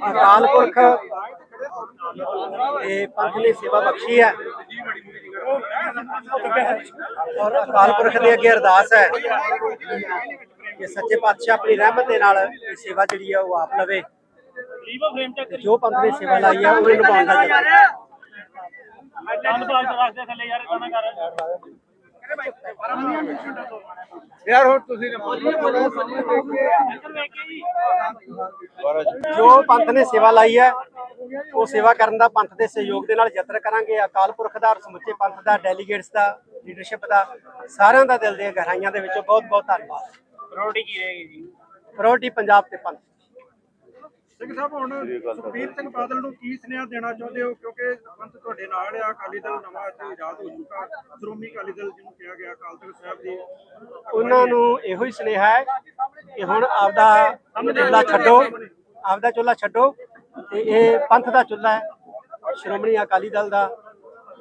ਅਕਾਲ ਪੁਰਖ ਇਹ ਪੰਥ ਨੇ ਸੇਵਾ ਬਖਸ਼ੀ ਹੈ। ਔਰ ਅਕਾਲ ਪੁਰਖ ਦੇ ਅੱਗੇ ਅਰਦਾਸ ਹੈ ਕਿ ਸੱਚੇ ਪਾਤਸ਼ਾਹ ਆਪਣੀ ਰਹਿਮਤ ਦੇ ਨਾਲ ਇਹ ਸੇਵਾ ਜਿਹੜੀ ਹੈ ਉਹ ਆਪ ਲਵੇ। ਜੋ ਪੰਥ ਨੇ ਸੇਵਾ ਲਾਈ ਹੈ ਉਹ ਨਿਭਾਉਣ ਦਾ ਜਤਨ ਯਾਰ ਹੁਣ ਤੁਸੀਂ ਜੋ ਪੰਥ ਨੇ ਸੇਵਾ ਲਾਈ ਹੈ ਉਹ ਸੇਵਾ ਕਰਨ ਦਾ ਪੰਥ ਦੇ ਸਹਿਯੋਗ ਦੇ ਨਾਲ ਯਤਨ ਕਰਾਂਗੇ। ਅਕਾਲ ਪੁਰਖ ਦਾ ਔਰ ਸਮੁੱਚੇ ਪੰਥ ਦਾ ਡੈਲੀਗੇਟਸ ਦਾ ਲੀਡਰਸ਼ਿਪ ਦਾ ਸਾਰਿਆਂ ਦਾ ਦਿਲ ਦੀਆਂ ਗਹਿਰਾਈਆਂ ਦੇ ਵਿੱਚੋਂ ਬਹੁਤ ਬਹੁਤ ਧੰਨਵਾਦ। ਪ੍ਰਾਇੋਰਟੀ ਕੀ ਰਹੇਗੀ ਜੀ? ਪ੍ਰਾਇੋਰਟੀ ਪੰਜਾਬ ਤੇ ਪੰਥ ਸਿੰਘ ਸਾਹਿਬ ਹੁਣ ਸੁਖਬੀਰ ਸਿੰਘ ਬਾਦਲ ਨੂੰ ਕੀ ਸੁਨੇਹਾ ਦੇਣਾ ਚਾਹੁੰਦੇ ਹੋ? ਕਿਉਂਕਿ ਪੰਥ ਤੁਹਾਡੇ ਨਾਲ ਆ ਅਕਾਲੀ ਦਲ ਨਵਾਂ ਇੱਥੇ ਆਜ਼ਾਦ ਹੋ ਚੁੱਕਾ। ਸ਼੍ਰੋਮਣੀ ਅਕਾਲੀ ਦਲ ਜਿਹਨੂੰ ਕਿਹਾ ਗਿਆ ਅਕਾਲ ਤਖਤ ਸਾਹਿਬ ਦੀ ਉਹਨਾਂ ਨੂੰ ਇਹੋ ਹੀ ਸੁਨੇਹਾ ਹੈ ਕਿ ਹੁਣ ਆਪਦਾ ਚੁੱਲਾ ਛੱਡੋ। ਆਪਦਾ ਚੁੱਲਾ ਛੱਡੋ ਤੇ ਇਹ ਪੰਥ ਦਾ ਚੁੱਲਾ ਹੈ ਸ਼੍ਰੋਮਣੀ ਅਕਾਲੀ ਦਲ ਦਾ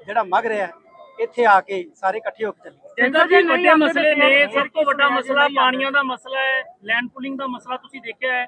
ਜਿਹੜਾ ਮਗ ਰਿਹਾ ਹੈ, ਇੱਥੇ ਆ ਕੇ ਸਾਰੇ ਇਕੱਠੇ ਹੋ ਕੇ ਚੱਲੀਏ। ਜਿੰਦਰ ਜੀ ਵੱਡੇ ਮਸਲੇ ਨੇ ਸਭ ਤੋਂ ਵੱਡਾ ਮਸਲਾ ਪਾਣੀਆਂ ਦਾ ਮਸਲਾ ਹੈ ਲੈਂਡ ਪੁਲਿੰਗ ਦਾ ਮਸਲਾ ਤੁਸੀਂ ਦੇਖਿਆ ਹੈ।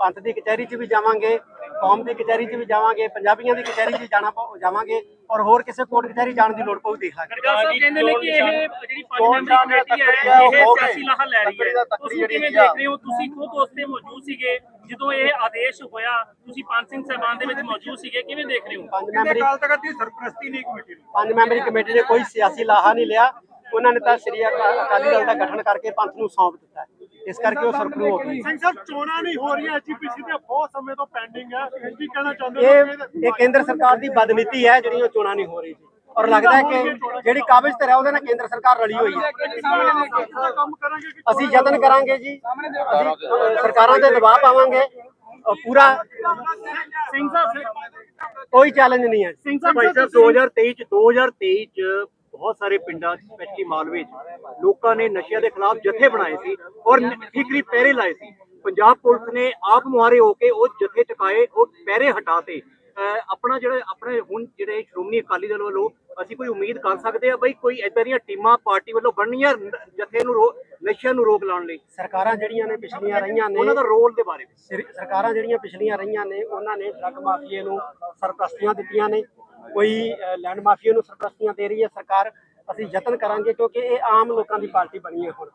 ਪੰਥ ਦੀ ਕਚਹਿਰੀ 'ਚ ਵੀ ਜਾਵਾਂਗੇ ਕੌਮ ਦੀ ਕਚਹਿਰੀ 'ਚ ਵੀ ਜਾਵਾਂਗੇ ਪੰਜਾਬੀਆਂ ਦੀ ਕਚਹਿਰੀ 'ਚ ਜਾਣਾ ਜਾਵਾਂਗੇ ਔਰ ਹੋਰ ਕਿਸੇ ਕੋਰਟ ਕਚਹਿਰੀ ਜਾਣ ਦੀ ਲੋੜ ਪਊ ਦੇਖ ਲਾਂਗੇ। ਗਰਗਾ ਸਾਹਿਬ ਕਹਿੰਦੇ ਨੇ ਕਿ ਇਹ ਜਿਹੜੀ ਪੰਜ ਮੈਂਬਰੀ ਕਮੇਟੀ ਹੈ ਇਹ ਸਿਆਸੀ ਲਾਹਾ ਲੈ ਰਹੀ ਹੈ। ਤੁਸੀਂ ਕਿਵੇਂ ਦੇਖ ਰਹੇ ਹੋ? ਤੁਸੀਂ ਖੁਦ ਉੱਥੇ ਮੌਜੂਦ ਸੀਗੇ ਜਦੋਂ ਇਹ ਆਦੇਸ਼ ਹੋਇਆ ਤੁਸੀਂ ਪੰਜ ਸਿੰਘ ਸਾਹਿਬਾਨ ਦੇ ਵਿੱਚ ਮੌਜੂਦ ਸੀਗੇ ਕਿਵੇਂ ਦੇਖ ਰਹੇ ਹੋ? ਪੰਜ ਮੈਂਬਰੀ ਅਕਾਲ ਤਖਤ ਦੀ ਸਰਪ੍ਰਸਤੀ ਨਹੀਂ ਕਮੇਟੀ ਨੂੰ ਪੰਜ ਮੈਂਬਰੀ ਕਮੇਟੀ ਨੇ ਕੋਈ ਸਿਆਸੀ ਲਾਹਾ ਨਹੀਂ ਲਿਆ। ਉਹਨਾਂ ਨੇ ਤਾਂ ਸ੍ਰੀ ਅਕਾ- ਅਕਾਲੀ ਦਲ ਦਾ ਗਠਨ ਕਰਕੇ ਪੰਥ ਨੂੰ ਸੌਂਪ ਦਿੱਤਾ ਹੈ। ਇਸ ਕਰਕੇ ਉਹ ਸਰਪਰੂ ਹੋ ਗਈ ਸਿੰਘ ਸਾਹਿਬ ਚੋਣਾਂ ਨਹੀਂ ਹੋ ਰਹੀਆਂ ਐਚਪੀਸੀ ਤੇ ਬਹੁਤ ਸਮੇਂ ਤੋਂ ਪੈਂਡਿੰਗ ਹੈ ਕੀ ਕਹਿਣਾ ਚਾਹੁੰਦੇ ਇਹ ਇਹ ਕੇਂਦਰ ਸਰਕਾਰ ਦੀ ਬਦਨੀਤੀ ਹੈ ਜਿਹੜੀ ਉਹ ਚੋਣਾਂ ਨਹੀਂ ਹੋ ਰਹੀ ਜੀ ਔਰ ਲੱਗਦਾ ਹੈ ਕਿ ਜਿਹੜੀ ਕਾਬਜ਼ ਤੇ ਹੈ ਉਹਦੇ ਨਾਲ ਕੇਂਦਰ ਸਰਕਾਰ ਰਲੀ ਹੋਈ ਹੈ। ਕੰਮ ਕਰਾਂਗੇ ਕਿ ਅਸੀਂ ਯਤਨ ਕਰਾਂਗੇ ਜੀ। ਅਸੀਂ ਅ, ਸਰਕਾਰਾਂ ਤੇ ਦਬਾਅ ਪਾਵਾਂਗੇ। ਅ, ਪੂਰਾ ਸਿੰਘ ਸਾਹਿਬ ਕੋਈ ਚੈਲੰਜ ਨਹੀਂ ਹੈ। ਸਿੰਘ ਸਾਹਿਬ ਭਾਈ ਸਾਹਿਬ 2023 ਚ 2023 ਚ ਬਹੁਤ ਸਾਰੇ ਪਿੰਡਾਂ ਸਪੈਸ਼ਲੀ ਮਾਲਵੇ ਚ ਲੋਕਾਂ ਨੇ ਨਸ਼ਿਆਂ ਦੇ ਖਿਲਾਫ ਜਥੇ ਬਣਾਏ ਸੀ ਔਰ ਠੀਕਰੀ ਪਹਿਰੇ ਲਾਏ ਸੀ। ਪੰਜਾਬ ਪੁਲਿਸ ਨੇ ਆਪ ਮੁਹਾਰੇ ਹੋ ਕੇ ਉਹ ਜਥੇ ਚੁਕਾਏ ਉਹ ਪਹਿਰੇ ਹਟਾਤੇ ਆਪਣਾ ਜਿਹੜਾ ਆਪਣੇ ਹੁਣ ਜਿਹੜੇ ਸ਼੍ਰੋਮਣੀ ਅਕਾਲੀ ਦਲ ਵੱਲੋਂ ਅਸੀਂ ਕੋਈ ਉਮੀਦ ਕਰ ਸਕਦੇ ਆ ਬਈ ਕੋਈ ਏਦਾਂ ਦੀਆਂ ਟੀਮਾਂ ਪਾਰਟੀ ਵੱਲੋਂ ਬਣਨੀਆਂ ਜਥੇ ਨੂੰ ਨਸ਼ਿਆਂ ਨੂੰ ਰੋਕ ਲਾਉਣ ਲਈ। ਸਰਕਾਰਾਂ ਜਿਹੜੀਆਂ ਨੇ ਪਿਛਲੀਆਂ ਰਹੀਆਂ ਨੇ ਉਹਨਾਂ ਦਾ ਰੋਲ ਦੇ ਬਾਰੇ ਵਿੱਚ। ਸਰ- ਸਰਕਾਰਾਂ ਜਿਹੜੀਆਂ ਪਿਛਲੀਆਂ ਰਹੀਆਂ ਨੇ ਉਹਨਾਂ ਨੇ ਡਰੱਗ ਮਾਫੀਏ ਨੂੰ ਸਰਪ੍ਰਸਤੀਆਂ ਦਿੱਤੀਆਂ ਨੇ। ਕੋਈ ਲੈਂਡ ਮਾਫੀਏ ਨੂੰ ਸਰਪ੍ਰਸਤੀਆਂ ਦੇ ਰਹੀ ਹੈ ਸਰਕਾਰ ਅਸੀਂ ਯਤਨ ਕਰਾਂਗੇ ਕਿਉਂਕਿ ਇਹ ਆਮ ਲੋਕਾਂ ਦੀ ਪਾਰਟੀ ਬਣੀ ਹੈ ਹੁਣ।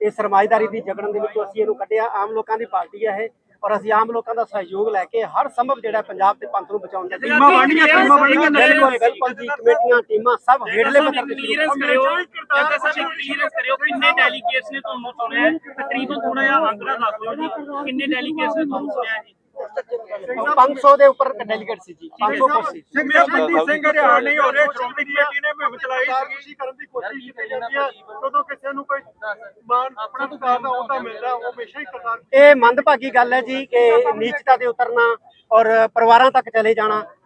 ਇਹ ਸਰਮਾਇਦਾਰੀ ਦੀ ਜਗੜਨ ਦੇ ਵਿੱਚੋਂ ਅਸੀਂ ਇਹਨੂੰ ਕੱਢਿਆ। ਆਮ ਲੋਕਾਂ ਦੀ ਪਾਰਟੀ ਹੈ ਇਹ ਔਰ ਅਸੀਂ ਆਮ ਲੋਕਾਂ ਦਾ ਸਹਿਯੋਗ ਲੈ ਕੇ ਹਰ ਸੰਭਵ ਜਿਹੜਾ ਪੰਜਾਬ ਤੇ ਪੰਥ ਨੂੰ ਬਚਾਉਣ ਦਾ ਟੀਮਾਂ ਬਣਨੀਆਂ, ਟੀਮਾਂ ਬਣਨੀਆਂ, ਬਿਲਕੁਲ ਬਿਲਕੁਲ ਜੀ ਕਮੇਟੀਆਂ ਟੀਮਾਂ ਸਭ ਹੇਠਲੇ ਪੱਧਰ ਤੇ ਕਲੀਅਰੈਂਸ ਕਰਿਓ। ਸਭ ਕਲੀਅਰੈਂਸ ਕਰਿਓ। ਕਿੰਨੇ ਡੈਲੀਗੇਟਸ ਨੇ ਤੁਹਾਨੂੰ ਚੁਣਿਆ ਹੈ? ਤਕਰੀਬਨ ਥੋੜਾ ਜਿਹਾ ਅੰਕੜਾ ਦੱਸ ਦਿਓ ਜੀ। ਕਿੰਨੇ ਡੈਲੀਗੇਟਸ ਨੇ ਤੁਹਾਨੂੰ ਚੁਣਿਆ ਹੈ ਜੀ? 500 ਦੇ ਉੱਪਰ ਡੈਲੀਗੇਟ ਸੀ ਜੀ। 500 ਪਰ ਸੀ ਸਿੰਘ ਸਿੰਘ ਹਰਿਆਣਾ ਨਹੀਂ ਹੋ ਰਹੇ ਸ਼੍ਰੋਮਣੀ ਕਮੇਟੀ ਨੇ ਮੁਹਿੰਮ ਚਲਾਈ ਸੀ ਕਰਨ ਦੀ ਕੋਸ਼ਿਸ਼ ਕੀਤੀ ਜਾਂਦੀ ਹੈ। ਜਦੋਂ ਕਿਸੇ ਨੂੰ ਕੋਈ ਮਾਨ ਆਪਣਾ ਸਰਕਾਰ ਦਾ ਅਹੁਦਾ ਮਿਲਦਾ ਉਹ ਹਮੇਸ਼ਾ ਹੀ ਕਰਦਾ ਇਹ ਮੰਦਭਾਗੀ ਗੱਲ ਹੈ ਜੀ ਕਿ ਨੀਚਤਾ ਤੇ ਉਤਰਨਾ ਔਰ ਪਰਿਵਾਰਾਂ ਤੱਕ ਚਲੇ ਜਾਣਾ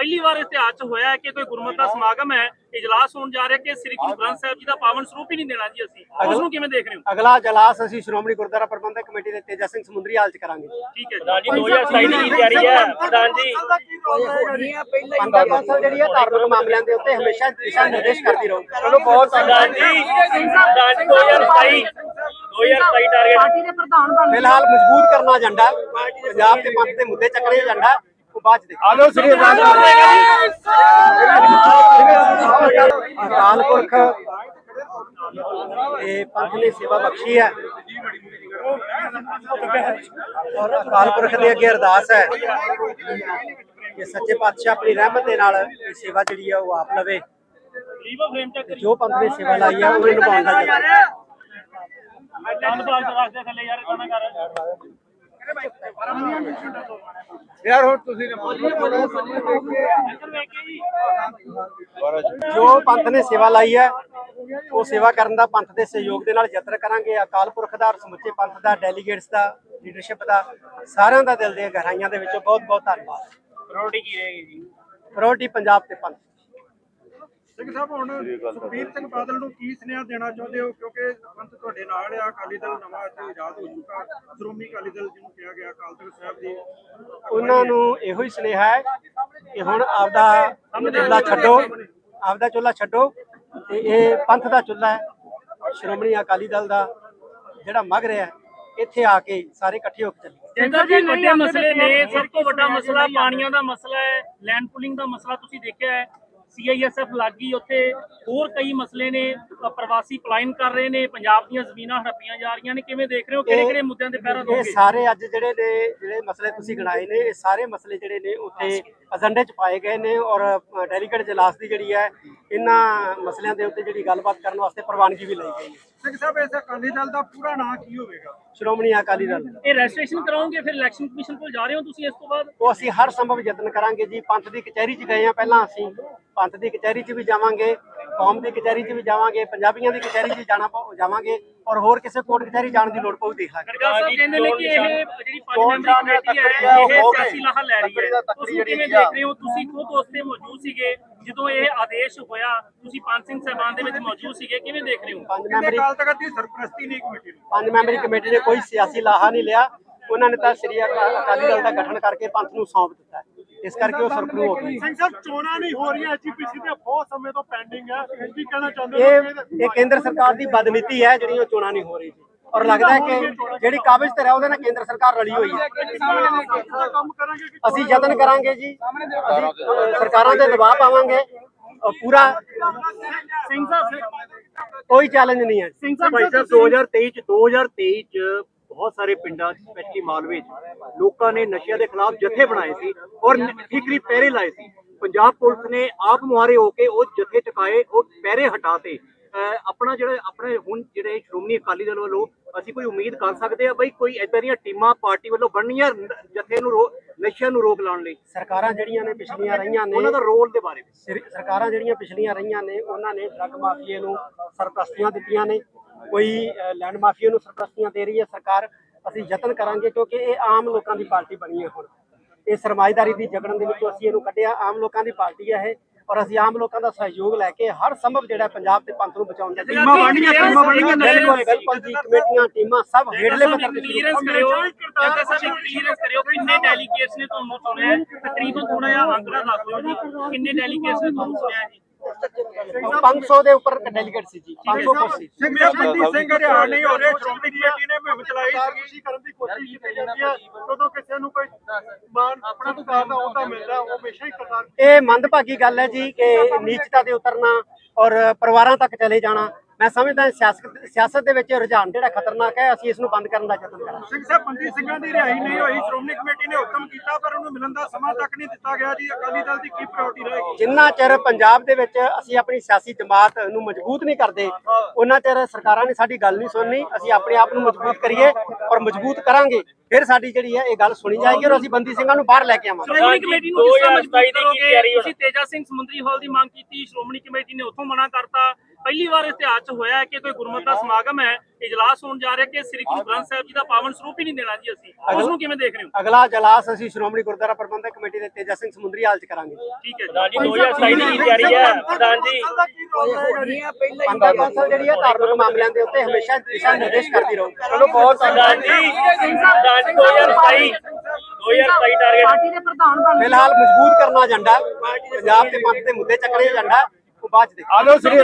ਪਹਿਲੀ ਵਾਰ ਇਤਿਹਾਸ 'ਚ ਹੋਇਆ ਹੈ ਕਿ ਕੋਈ ਗੁਰਮਤਿ ਦਾ ਸਮਾਗਮ ਹੈ ਇਜਲਾਸ ਹੋਣ ਜਾ ਰਿਹਾ ਕਿ ਸ੍ਰੀ ਗੁਰੂ ਗ੍ਰੰਥ ਸਾਹਿਬ ਜੀ ਦਾ ਪਾਵਨ ਸਰੂਪ ਹੀ ਨਹੀਂ ਦੇਣਾ ਜੀ ਅਸੀਂ। ਉਸ ਨੂੰ ਕਿਵੇਂ ਦੇਖ ਰਹੇ ਹੋ? ਅਗਲਾ ਜਲਾਸ ਅਸੀਂ ਸ਼੍ਰੋਮਣੀ ਗੁਰਦੁਆਰਾ ਪ੍ਰਬੰਧਕ ਕਮੇਟੀ ਦੇ ਤੇਜਾ ਸਿੰਘ ਸਮੁੰਦਰੀ ਹਾਲ ਚ ਕਰਾਂਗੇ ਠੀਕ ਹੈ ਜੀ। 2027 ਦੀ ਤਿਆਰੀ ਹੈ ਪ੍ਰਧਾਨ ਜੀ। ਪੰਥ ਕੌਂਸਲ ਜਿਹੜੀ ਹੈ ਧਾਰਮਿਕ ਮਾਮਲਿਆਂ ਦੇ ਉੱਤੇ ਹਮੇਸ਼ਾ ਦਿਸ਼ਾ ਨਿਰਦੇਸ਼ ਕਰਦੀ ਰਹੂ। ਚਲੋ ਬਹੁਤ ਪ੍ਰਧਾਨ ਜੀ। ਪ੍ਰਧਾਨ ਜੀ 2027 2027 ਟਾਰਗੇਟ ਫਿਲਹਾਲ ਮਜ਼ਬੂਤ ਕਰਨਾ ਏਜੰਡਾ। ਪੰਜਾਬ ਦੇ ਪੰਥ ਦੇ ਮੁੱਦੇ ਚੱਕਣੇ ਏਜੰਡਾ। ਉਹ ਬਾਅਦ ਚ ਦੇਖਾਂਗੇ। ਆਲੋ ਸ੍ਰੀ ਅਕਾਲ ਪੁਰਖ ਇਹ ਪੰਥ ਨੇ ਸੇਵਾ ਬਖਸ਼ੀ ਹੈ। ਔਰ ਅਕਾਲ ਪੁਰਖ ਦੇ ਅੱਗੇ ਅਰਦਾਸ ਹੈ ਕਿ ਸੱਚੇ ਪਾਤਸ਼ਾਹ ਆਪਣੀ ਰਹਿਮਤ ਦੇ ਨਾਲ ਇਹ ਸੇਵਾ ਜਿਹੜੀ ਆ ਉਹ ਆਪ ਲਵੇ। ਜੋ ਪੰਥ ਨੇ ਸੇਵਾ ਲਾਈ ਆ ਉਹ ਨਿਭਾਉਣ ਦਾ ਧੰਨਵਾਦ ਰੱਖ ਦੇ ਥੱਲੇ ਯਾਰ ਨਾ ਕਰ। ਯਾਰ ਹੁਣ ਤੁਸੀਂ ਜੋ ਪੰਥ ਨੇ ਸੇਵਾ ਲਾਈ ਹੈ ਉਹ ਸੇਵਾ ਕਰਨ ਦਾ ਪੰਥ ਦੇ ਸਹਿਯੋਗ ਦੇ ਨਾਲ ਯਤਨ ਕਰਾਂਗੇ। ਅਕਾਲ ਪੁਰਖ ਦਾ ਸਮੁੱਚੇ ਪੰਥ ਦਾ ਡੈਲੀਗੇਟਸ ਦਾ ਲੀਡਰਸ਼ਿਪ ਦਾ ਸਾਰਿਆਂ ਦਾ ਦਿਲ ਦੀਆਂ ਗਹਿਰਾਈਆਂ ਦੇ ਵਿੱਚੋਂ ਬਹੁਤ ਬਹੁਤ ਧੰਨਵਾਦ। ਪ੍ਰਾਇੋਰਟੀ ਕੀ ਰਹੇਗੀ ਜੀ? ਪ੍ਰਾਇੋਰਟੀ ਪੰਜਾਬ ਤੇ ਪੰਥ ਸਿੰਘ ਸਾਹਿਬ ਹੁਣ ਸੁਖਬੀਰ ਸਿੰਘ ਬਾਦਲ ਨੂੰ ਕੀ ਸੁਨੇਹਾ ਦੇਣਾ ਚਾਹੁੰਦੇ ਹੋ? ਕਿਉਂਕਿ ਪੰਥ ਤੁਹਾਡੇ ਨਾਲ ਆ ਅਕਾਲੀ ਦਲ ਨਵਾਂ ਇੱਥੇ ਆਜ਼ਾਦ ਹੋ ਚੁੱਕਾ। ਸ਼੍ਰੋਮਣੀ ਅਕਾਲੀ ਦਲ ਜਿਹਨੂੰ ਕਿਹਾ ਗਿਆ ਅਕਾਲ ਤਖਤ ਸਾਹਿਬ ਦੀ ਉਹਨਾਂ ਨੂੰ ਇਹੋ ਹੀ ਸੁਨੇਹਾ ਹੈ ਕਿ ਹੁਣ ਆਪਦਾ ਚੁੱਲ੍ਹਾ ਛੱਡੋ। ਆਪਦਾ ਚੁੱਲ੍ਹਾ ਛੱਡੋ ਤੇ ਇਹ ਪੰਥ ਦਾ ਚੁੱਲ੍ਹਾ ਹੈ ਸ਼੍ਰੋਮਣੀ ਅਕਾਲੀ ਦਲ ਦਾ ਜਿਹੜਾ ਮਗ ਰਿਹਾ ਹੈ, ਇੱਥੇ ਆ ਕੇ ਸਾਰੇ ਇਕੱਠੇ ਹੋ ਕੇ ਚੱਲੀਏ। ਜਿੰਦਰ ਜੀ ਵੱਡੇ ਮਸਲੇ ਨੇ ਸਭ ਤੋਂ ਵੱਡਾ ਮਸਲਾ ਪਾਣੀਆਂ ਦਾ ਮਸਲਾ ਹੈ ਲੈਂਡ ਪੁਲਿੰਗ ਦਾ ਮਸਲਾ ਤੁਸੀਂ ਦੇਖਿਆ ਹੈ। ਸੀਆਈਐਸਐਫ ਲੱਗੀ ਉੱਥੇ ਹੋਰ ਕਈ ਮਸਲੇ ਨੇ ਪ੍ਰਵਾਸੀ ਪਲਾਇਨ ਕਰ ਰਹੇ ਨੇ ਪੰਜਾਬ ਦੀਆਂ ਜ਼ਮੀਨਾਂ ਹੜੱਪੀਆਂ ਜਾ ਰਹੀਆਂ ਨੇ ਕਿਵੇਂ ਦੇਖ ਰਹੇ ਹੋ? ਕਿਹੜੇ ਕਿਹੜੇ ਮੁੱਦਿਆਂ ਤੇ ਪਹਿਰਾ ਇਹ ਦੋਗੇ? ਸਾਰੇ ਅੱਜ ਜਿਹੜੇ ਨੇ ਜਿਹੜੇ ਮਸਲੇ ਤੁਸੀਂ ਗਿਣਾਏ ਨੇ ਇਹ ਸਾਰੇ ਮਸਲੇ ਜਿਹੜੇ ਨੇ ਉੱਥੇ ਏਜੰਡੇ 'ਚ ਪਾਏ ਗਏ ਨੇ ਔਰ ਡੈਲੀਗੇਟ ਜਲਾਸ ਦੀ ਜਿਹੜੀ ਹੈ ਇਹਨਾਂ ਮਸਲਿਆਂ ਦੇ ਉੱਤੇ ਜਿਹੜੀ ਗੱਲਬਾਤ ਕਰਨ ਵਾਸਤੇ ਪ੍ਰਵਾਨਗੀ ਵੀ ਲਈ ਗਈ ਹੈ। ਸਿੰਘ ਸਾਹਿਬ ਇਸ ਅਕਾਲੀ ਦਲ ਦਾ ਪੂਰਾ ਨਾਂ ਕੀ ਹੋਵੇਗਾ? ਸ਼੍ਰੋਮਣੀ ਅਕਾਲੀ ਦਲ ਇਹ ਰਜਿਸਟ੍ਰੇਸ਼ਨ ਕਰਾਓਗੇ ਫਿਰ ਇਲੈਕਸ਼ਨ ਕਮਿਸ਼ਨ ਕੋਲ ਜਾ ਰਹੇ ਹੋ ਤੁਸੀਂ ਇਸ ਤੋਂ ਬਾਅਦ? ਉਹ ਅਸੀਂ ਹਰ ਸੰਭਵ ਯਤਨ ਕਰਾਂਗੇ ਜੀ। ਪੰਥ ਦੀ ਕਚਹਿਰੀ 'ਚ ਗਏ ਆ ਪਹਿਲਾਂ ਅਸੀਂ ਪੰਥ ਦੀ ਕਚਹਿਰੀ 'ਚ ਵੀ ਜਾਵਾਂਗੇ। ਕੌਮ ਦੀ ਕਚਹਿਰੀ 'ਚ ਵੀ ਜਾਵਾਂਗੇ ਪੰਜਾਬੀਆਂ ਦੀ ਕਚਹਿਰੀ 'ਚ ਜਾਣਾ ਪਊ- ਜਾਵਾਂਗੇ ਔਰ ਹੋਰ ਕਿਸੇ ਕੋਰਟ ਕਚਹਿਰੀ ਜਾਣ ਦੀ ਲੋੜ ਪਊ ਦੇਖ ਲਾਂਗੇ। ਗਰਗਾ ਸਾਹਿਬ ਕਹਿੰਦੇ ਨੇ ਕਿ ਇਹ ਜਿਹੜੀ ਪੰਜ ਮੈਂਬਰੀ ਕਮੇਟੀ ਹੈ ਇਹ ਸਿਆਸੀ ਲਾਹਾ ਲੈ ਰਹੀ ਹੈ। ਤੁਸੀਂ ਕਿਵੇਂ ਦੇਖ ਰਹੇ ਹੋ? ਤੁਸੀਂ ਖੁਦ ਉਸ ਤੇ ਮੌਜੂਦ ਸੀਗੇ ਜਦੋਂ ਇਹ ਆਦੇਸ਼ ਹੋਇਆ ਤੁਸੀਂ ਪੰਜ ਸਿੰਘ ਸਾਹਿਬਾਨ ਦੇ ਵਿੱਚ ਮੌਜੂਦ ਸੀਗੇ ਕਿਵੇਂ ਦੇਖ ਰਹੇ ਹੋ? ਪੰਜ ਮੈਂਬਰੀ ਅਕਾਲ ਤਖਤ ਦੀ ਸਰਪ੍ਰਸਤੀ ਨਹੀਂ ਕਮੇਟੀ ਨੂੰ। ਪੰਜ ਮੈਂਬਰੀ ਕਮੇਟੀ ਨੇ ਕੋਈ ਸਿਆਸੀ ਲਾਹਾ ਨਹੀਂ ਲਿਆ। ਉਹਨਾਂ ਨੇ ਤਾਂ ਸ੍ਰੀ ਅਕਾ- ਅਕਾਲੀ ਦਲ ਦਾ ਗਠਨ ਕਰਕੇ ਪੰਥ ਨੂੰ ਸੌਂਪ ਦਿੱਤਾ। ਹੈ। ਇਸ ਕਰਕੇ ਉਹ ਸਰਕਰੂ ਹੋ ਗਈ ਸਿੰਘ ਸਾਹਿਬ ਚੋਣਾਂ ਨਹੀਂ ਹੋ ਰਹੀਆਂ ਐਜੀਪੀਸੀ ਦੇ ਬਹੁਤ ਸਮੇਂ ਤੋਂ ਪੈਂਡਿੰਗ ਹੈ ਕੀ ਕਹਿਣਾ ਚਾਹੁੰਦੇ ਇਹ ਇਹ ਕੇਂਦਰ ਸਰਕਾਰ ਦੀ ਬਦਨੀਤੀ ਹੈ ਜਿਹੜੀ ਉਹ ਚੋਣਾਂ ਨਹੀਂ ਹੋ ਰਹੀ ਜੀ। ਔਰ ਲੱਗਦਾ ਹੈ ਕਿ ਜਿਹੜੀ ਕਾਬਜ਼ ਤੇ ਹੈ ਉਹਦੇ ਨਾਲ ਕੇਂਦਰ ਸਰਕਾਰ ਰਲੀ ਹੋਈ ਹੈ। ਅਸੀਂ ਯਤਨ ਕਰਾਂਗੇ ਜੀ। ਅਸੀਂ ਸਰਕਾਰਾਂ ਤੇ ਦਬਾਅ ਪਾਵਾਂਗੇ। ਪੂਰਾ ਸਿੰਘ ਸਾਹਿਬ ਕੋਈ ਚੈਲੰਜ ਨਹੀਂ ਹੈ ਸਿੰਘ ਭਾਈ ਸਾਹਿਬ 2023 ਚ 2023 ਚ ਬਹੁਤ ਸਾਰੇ ਪਿੰਡਾਂ ਸਪੈਸ਼ਲੀ ਮਾਲਵੇ ਚ ਲੋਕਾਂ ਨੇ ਨਸ਼ਿਆਂ ਦੇ ਖਿਲਾਫ ਜਥੇ ਬਣਾਏ ਸੀ ਔਰ ਠੀਕਰੀ ਪਹਿਰੇ ਲਾਏ ਸੀ। ਪੰਜਾਬ ਪੁਲਿਸ ਨੇ ਆਪ ਮੁਹਾਰੇ ਹੋ ਕੇ ਉਹ ਜਥੇ ਚੁਕਾਏ ਉਹ ਪਹਿਰੇ ਹਟਾਤੇ ਆਪਣਾ ਜਿਹੜੇ ਆਪਣੇ ਹੁਣ ਜਿਹੜੇ ਸ਼੍ਰੋਮਣੀ ਅਕਾਲੀ ਦਲ ਵੱਲੋਂ ਅਸੀਂ ਕੋਈ ਉਮੀਦ ਕਰ ਸਕਦੇ ਆ ਬਈ ਕੋਈ ਏਦਾਂ ਦੀਆਂ ਟੀਮਾਂ ਪਾਰਟੀ ਵੱਲੋਂ ਬਣਨੀਆਂ ਜਥੇ ਨੂੰ ਨਸ਼ਿਆਂ ਨੂੰ ਰੋਕ ਲਾਉਣ ਲਈ। ਸਰਕਾਰਾਂ ਜਿਹੜੀਆਂ ਨੇ ਪਿਛਲੀਆਂ ਰਹੀਆਂ ਨੇ ਉਹਨਾਂ ਦਾ ਰੋਲ ਦੇ ਬਾਰੇ ਵਿੱਚ। ਸਰਕਾਰਾਂ ਜਿਹੜੀਆਂ ਪਿਛਲੀਆਂ ਰਹੀਆਂ ਨੇ ਉਹਨਾਂ ਨੇ ਡਰੱਗ ਮਾਫੀਏ ਨੂੰ ਸਰਪ੍ਰਸਤੀਆਂ ਦਿੱਤੀਆਂ ਨੇ। ਕੋਈ ਲੈਂਡ ਮਾਫੀਏ ਨੂੰ ਸਰਪ੍ਰਸਤੀਆਂ ਦੇ ਰਹੀ ਹੈ ਸਰਕਾਰ ਅਸੀਂ ਯਤਨ ਕਰਾਂਗੇ ਕਿਉਂਕਿ ਇਹ ਆਮ ਲੋਕਾਂ ਦੀ ਪਾਰਟੀ ਬਣੀ ਹੈ ਹੁਣ। ਇਹ ਸਰਮਾਇਦਾਰੀ ਦੀ ਜਗੜਨ ਦੇ ਵਿੱਚੋਂ ਅਸੀਂ ਇਹਨੂੰ ਕੱਢਿਆ। ਆਮ ਲੋਕਾਂ ਦੀ ਪਾਰਟੀ ਹੈ ਇਹ ਔਰ ਅਸੀਂ ਆਮ ਲੋਕਾਂ ਦਾ ਸਹਿਯੋਗ ਲੈ ਕੇ ਹਰ ਸੰਭਵ ਜਿਹੜਾ ਪੰਜਾਬ ਤੇ ਪੰਥ ਨੂੰ ਬਚਾਉਣ ਦਾ ਟੀਮਾਂ ਬਣਨੀਆਂ, ਟੀਮਾਂ ਬਣਨੀਆਂ, ਬਿਲਕੁਲ ਬਿਲਕੁਲ ਜੀ ਕਮੇਟੀਆਂ ਟੀਮਾਂ ਸਭ ਹੇਠਲੇ ਪੱਧਰ ਤੇ ਕਲੀਅਰੈਂਸ ਕਰਿਓ। ਜੱਟਾ ਸਾਹਿਬ ਕਲੀਅਰੈਂਸ ਕਰਿਓ। ਕਿੰਨੇ ਡੈਲੀਗੇਟਸ ਨੇ ਤੁਹਾਨੂੰ ਚੁਣਿਆ ਹੈ? ਤਕਰੀਬਨ ਥੋੜਾ ਜਿਹਾ ਅੰਕੜਾ ਦੱਸ ਦਿਓ ਜੀ। ਕਿੰਨੇ ਡੈਲੀਗੇਟਸ ਨੇ ਤੁਹਾਨੂੰ ਚੁਣਿਆ ਹੈ ਜੀ? 500 ਦੇ ਉੱਪਰ ਡੈਲੀਗੇਟ ਸੀ ਜੀ। 500 ਕੁਰਸੀ ਸੀ। ਸਿੰਘ ਸਿੰਘ ਹਰਿਆਣਾ ਨਹੀਂ ਹੋ ਰਹੇ ਸ਼੍ਰੋਮਣੀ ਕਮੇਟੀ ਨੇ ਮੁਹਿੰਮ ਚਲਾਈ ਤੁਸੀਂ ਕਰਨ ਦੀ ਕੋਸ਼ਿਸ਼ ਕੀਤੀ ਜਾਂਦੀ ਹੈ। ਜਦੋਂ ਕਿਸੇ ਨੂੰ ਕੋਈ ਮਾਨ ਆਪਣਾ ਸਰਕਾਰ ਦਾ ਅਹੁਦਾ ਮਿਲਦਾ ਉਹ ਹਮੇਸ਼ਾ ਹੀ ਕਰਤਾਰ ਇਹ ਮੰਦਭਾਗੀ ਗੱਲ ਹੈ ਜੀ ਕਿ ਨੀਚਤਾ ਤੇ ਉਤਰਨਾ ਔਰ ਪਰਿਵਾਰਾਂ ਤੱਕ ਚਲੇ ਜਾਣਾ ਮੈਂ ਸਮਝਦਾ ਸਿਆਸਤ ਸਿਆਸਤ ਦੇ ਵਿੱਚ ਰੁਝਾਨ ਜਿਹੜਾ ਖਤਰਨਾਕ ਹੈ ਅਸੀਂ ਇਸ ਨੂੰ ਬੰਦ ਕਰਨ ਦਾ ਯਤਨ ਕਰਾਂਗੇ। ਸਿੰਘ ਸਾਹਿਬ ਬੰਦੀ ਸਿੰਘਾਂ ਦੀ ਰਿਹਾਈ ਨਹੀਂ ਹੋਈ ਸ਼੍ਰੋਮਣੀ ਕਮੇਟੀ ਨੇ ਹੁਕਮ ਕੀਤਾ ਪਰ ਉਹਨੂੰ ਮਿਲਣ ਦਾ ਸਮਾਂ ਤੱਕ ਨਹੀਂ ਦਿੱਤਾ ਗਿਆ ਜੀ। ਅਕਾਲੀ ਦਲ ਦੀ ਕੀ ਪ੍ਰਾਇੋਰਟੀ ਰਹੇਗੀ? ਜਿੰਨਾ ਚਿਰ ਪੰਜਾਬ ਦੇ ਵਿੱਚ ਅਸੀਂ ਆਪਣੀ ਸਿਆਸੀ ਜਮਾਤ ਨੂੰ ਮਜ਼ਬੂਤ ਨਹੀਂ ਕਰਦੇ ਉਹਨਾਂ ਚਿਰ ਸਰਕਾਰਾਂ ਨੇ ਸਾਡੀ ਗੱਲ ਨਹੀਂ ਸੁਣਨੀ ਅਸੀਂ ਆਪਣੇ ਆਪ ਨੂੰ ਮਜ਼ਬੂਤ ਕਰੀਏ ਔਰ ਮਜ਼ਬੂਤ ਕਰਾਂਗੇ। ਫਿਰ ਸਾਡੀ ਜਿਹੜੀ ਹੈ ਇਹ ਗੱਲ ਸੁਣੀ ਜਾਏਗੀ ਔਰ ਅਸੀਂ ਬੰਦੀ ਸਿੰਘਾਂ ਨੂੰ ਬਾਹਰ ਲੈ ਕੇ ਆਵਾਂਗੇ। ਸ਼੍ਰੋਮਣੀ ਕਮੇਟੀ ਨੂੰ ਕਿਸ ਤਰ੍ਹਾਂ ਮਜ਼ਬੂਤ ਕਰੋਗੇ ਤੁਸੀਂ ਤੇਜਾ ਸਿੰਘ ਸਮੁੰਦਰੀ ਹਾਲ ਦੀ ਮੰਗ ਕੀਤੀ ਸ਼੍ਰੋਮਣੀ ਕਮੇਟੀ ਨੇ ਉੱਥੋਂ ਮਨਾ ਕਰਤਾ। ਪਹਿਲੀ ਵਾਰ ਇਤਿਹਾਸ 'ਚ ਹੋਇਆ ਹੈ ਕਿ ਕੋਈ ਗੁਰਮਤਿ ਦਾ ਸਮਾਗਮ ਹੈ। ਇਜਲਾਸ ਹੋਣ ਜਾ ਰਿਹਾ ਕਿ ਸ੍ਰੀ ਗੁਰੂ ਗ੍ਰੰਥ ਸਾਹਿਬ ਜੀ ਦਾ ਪਾਵਨ ਸਰੂਪ ਹੀ ਨਹੀਂ ਦੇਣਾ ਜੀ ਅਸੀਂ। ਉਸ ਨੂੰ ਕਿਵੇਂ ਦੇਖ ਰਹੇ ਹੋ? ਅਗਲਾ ਜਲਾਸ ਅਸੀਂ ਸ਼੍ਰੋਮਣੀ ਗੁਰਦੁਆਰਾ ਪ੍ਰਬੰਧਕ ਕਮੇਟੀ ਦੇ ਤੇਜਾ ਸਿੰਘ ਸਮੁੰਦਰੀ ਹਾਲ ਚ ਕਰਾਂਗੇ ਠੀਕ ਹੈ ਜੀ। 2027 ਦੀ ਤਿਆਰੀ ਹੈ? ਪ੍ਰਧਾਨ ਜੀ। ਪੰਥਕ ਕੌਂਸਲ ਜਿਹੜੀ ਹੈ ਧਾਰਮਿਕ ਮਾਮਲਿਆਂ ਦੇ ਉੱਤੇ ਹਮੇਸ਼ਾ ਦਿਸ਼ਾ ਨਿਰਦੇਸ਼ ਕਰਦੀ ਰਹੂ। ਚਲੋ ਬਹੁਤ ਪ੍ਰਧਾਨ ਜੀ ਪ੍ਰਧਾਨ ਜੀ 2027 2027 ਟਾਰਗੇਟ ਫਿਲਹਾਲ ਮਜ਼ਬੂਤ ਕਰਨਾ ਏਜੰਡਾ ਪੰਜਾਬ ਦੇ ਪੰਥ ਦੇ ਮੁੱਦੇ ਚੱਕਣੇ ਏਜੰਡਾ। ਬਾਅਦ ਚ ਦੇਖਾਂਗੇ। ਆਲੋ ਸ੍ਰੀ